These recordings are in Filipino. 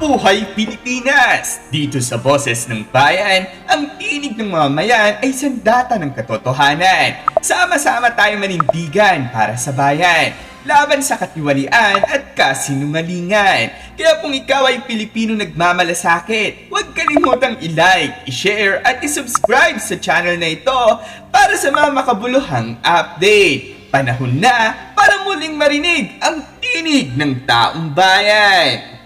Mabuhay Pilipinas! Dito sa Boses ng Bayan, ang tinig ng mamayan ay sandata ng katotohanan. Sama-sama tayong manindigan para sa bayan, laban sa katiwalian at kasinungalingan. Kaya kung ikaw ay Pilipino nagmamalasakit, huwag kalimutang i-like, i-share at i-subscribe sa channel na ito para sa mga makabuluhang update. Panahon na para muling marinig ang tinig ng taong bayan.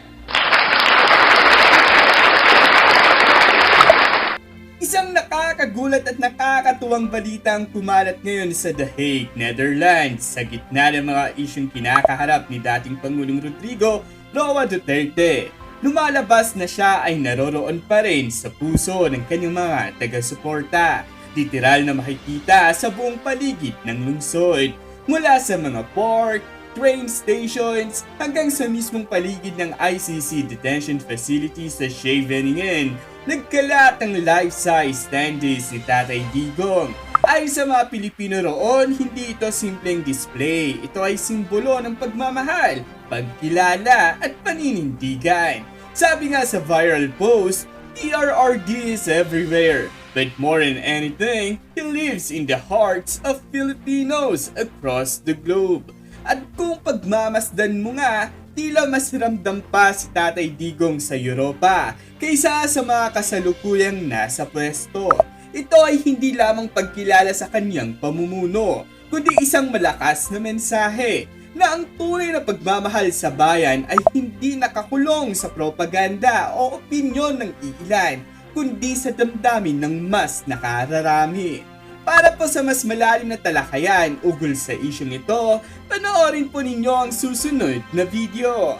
Nakakagulat at nakakatuwang balita ang kumalat ngayon sa The Hague, Netherlands sa gitna ng mga isyong kinakaharap ni dating Pangulong Rodrigo Roa Duterte. Lumalabas na siya ay naroroon pa rin sa puso ng kanyang mga taga-suporta. Literal na makikita sa buong paligid ng lungsod. Mula sa mga park, train stations, hanggang sa mismong paligid ng ICC detention facility sa Scheveningen, nagkalat ang life-size standees ni Tatay Digong. Ay sa mga Pilipino roon, hindi ito simpleng display. Ito ay simbolo ng pagmamahal, pagkilala at paninindigan. Sabi nga sa viral post, TRRD is everywhere. But more than anything, he lives in the hearts of Filipinos across the globe. Pagmamasdan mo nga, tila mas ramdam pa si Tatay Digong sa Europa kaysa sa mga kasalukuyang nasa pwesto. Ito ay hindi lamang pagkilala sa kanyang pamumuno, kundi isang malakas na mensahe na ang tunay na pagmamahal sa bayan ay hindi nakakulong sa propaganda o opinyon ng iilan, kundi sa damdamin ng mas nakararami. Para po sa mas malalim na talakayan ugol sa isyong ito, panoorin po ninyo ang susunod na video.